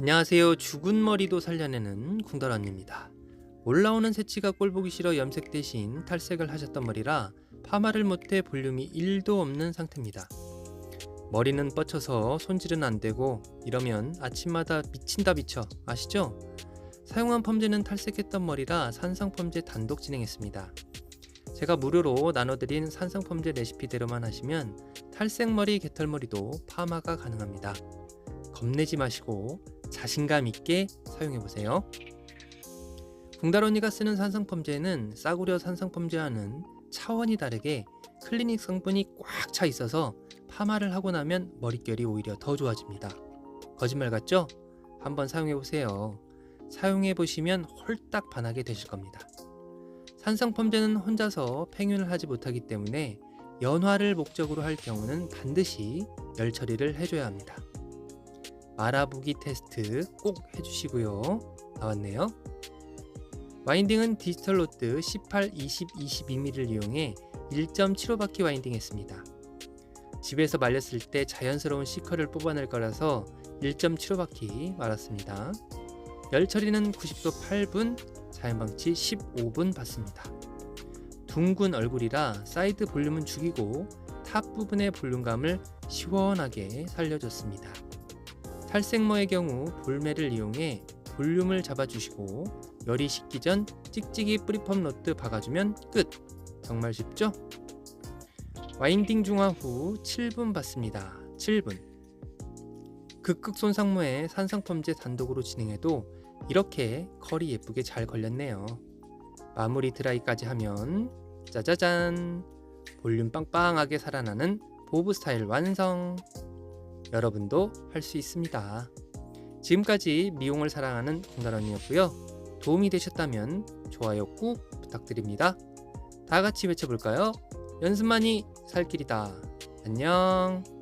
안녕하세요. 죽은 머리도 살려내는 궁다언입니다. 올라오는 새치가 꼴보기 싫어 염색 대신 탈색을 하셨던 머리라 파마를 못해 볼륨이 1도 없는 상태입니다. 머리는 뻗쳐서 손질은 안 되고 이러면 아침마다 미친다 미쳐 아시죠? 사용한 펌제는 탈색했던 머리라 산성 펌제 단독 진행했습니다. 제가 무료로 나눠드린 산성 펌제 레시피대로만 하시면 탈색 머리, 개털머리도 파마가 가능합니다. 겁내지 마시고 자신감 있게 사용해 보세요. 궁다언니가 쓰는 산성펌제는 싸구려 산성펌제와는 차원이 다르게 클리닉 성분이 꽉 차 있어서 파마를 하고 나면 머릿결이 오히려 더 좋아집니다. 거짓말 같죠? 한번 사용해 보세요. 사용해 보시면 홀딱 반하게 되실 겁니다. 산성펌제는 혼자서 팽윤을 하지 못하기 때문에 연화를 목적으로 할 경우는 반드시 열 처리를 해줘야 합니다. 말아보기 테스트 꼭 해주시고요. 나왔네요. 와인딩은 디지털 로드 18, 20, 22mm를 이용해 1.75바퀴 와인딩 했습니다. 집에서 말렸을 때 자연스러운 시커를 뽑아낼 거라서 1.75바퀴 말았습니다. 열 처리는 90도 8분, 자연방치 15분 받습니다. 둥근 얼굴이라 사이드 볼륨은 죽이고 탑 부분의 볼륨감을 시원하게 살려줬습니다. 탈색모의 경우 볼매를 이용해 볼륨을 잡아주시고 열이 식기 전 찍찍이 뿌리펌 로트 박아주면 끝! 정말 쉽죠? 와인딩 중화 후 7분 받습니다. 7분. 극극 손상모에 산성펌제 단독으로 진행해도 이렇게 컬이 예쁘게 잘 걸렸네요. 마무리 드라이까지 하면 짜자잔! 볼륨 빵빵하게 살아나는 보브 스타일 완성! 여러분도 할 수 있습니다. 지금까지 미용을 사랑하는 공다언이었고요. 도움이 되셨다면 좋아요 꾹 부탁드립니다. 다 같이 외쳐볼까요? 연습만이 살 길이다. 안녕.